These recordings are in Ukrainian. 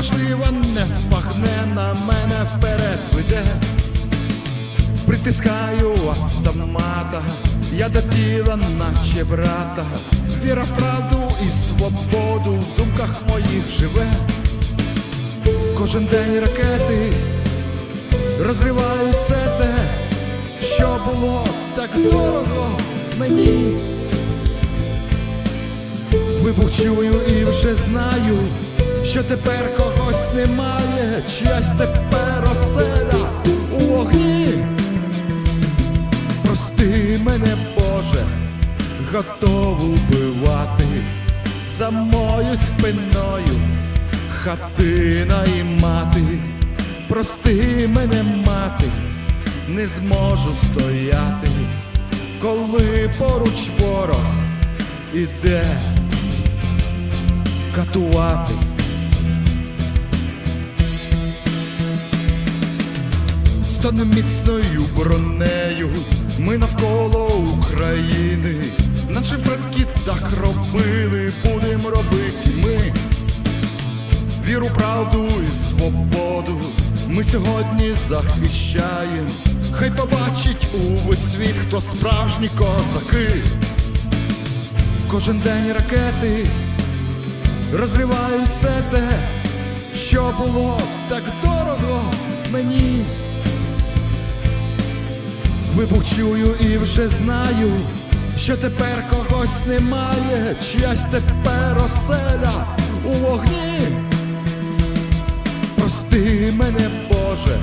неможлива, не спахне на мене вперед веде. Притискаю автомата, я до тіла, наче брата. Віра в правду і свободу в думках моїх живе. Кожен день ракети розривають все те, що було так дорого мені. Вибух чую і вже знаю, що тепер когось немає, чиясь тепер оселя у вогні. Прости мене, Боже, готов убивати за мою спиною хатина і мати. Прости мене, мати, не зможу стояти, коли поруч ворог іде катувати. Стане міцною бронею, ми навколо України. Наші предки так робили, будем робити ми. Віру, правду і свободу ми сьогодні захищаємо. Хай побачить увесь світ, хто справжні козаки. Кожен день ракети розривають все те, що було так дорого Вибух чую і вже знаю, що тепер когось немає, чиясь тепер оселя у вогні. Прости мене, Боже,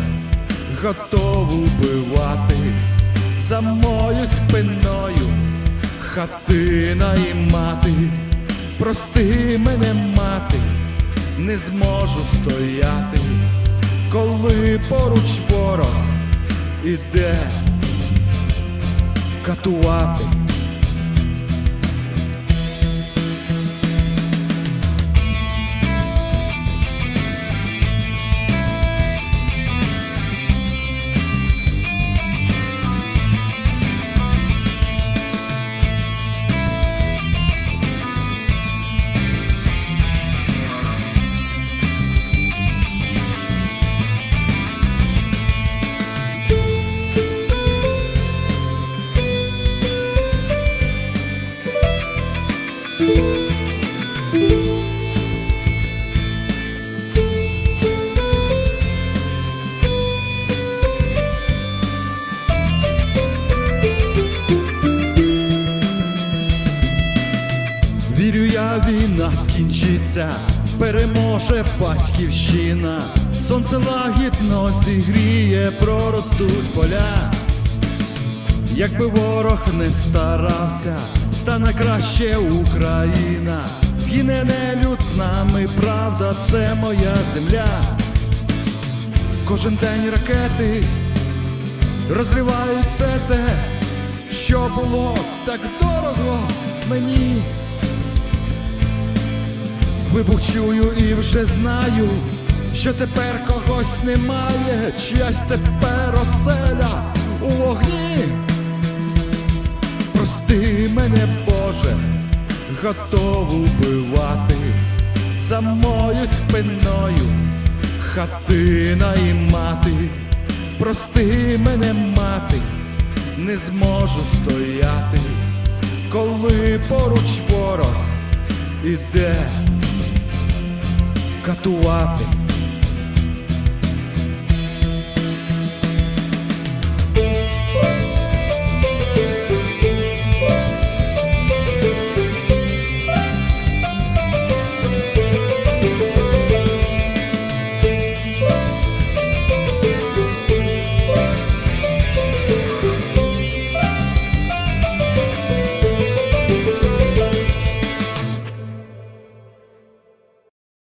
готов убивати за мою спиною хатина і мати. Прости мене, мати, не зможу стояти, коли поруч ворог іде катувати. Вірю я, війна скінчиться, переможе батьківщина, сонце лагідно зігріє, проростуть поля. Якби ворог не старався, стане краще Україна, згине нелюд з нами, правда, це моя земля. Кожен день ракети розривають все те, що було так дорого мені. Вибух чую і вже знаю, що тепер когось немає, чиясь тепер оселя у вогні. Прости мене, Боже, готов убивати за мою спиною хатина і мати. Прости мене, мати, не зможу стояти, коли поруч ворог іде катувати.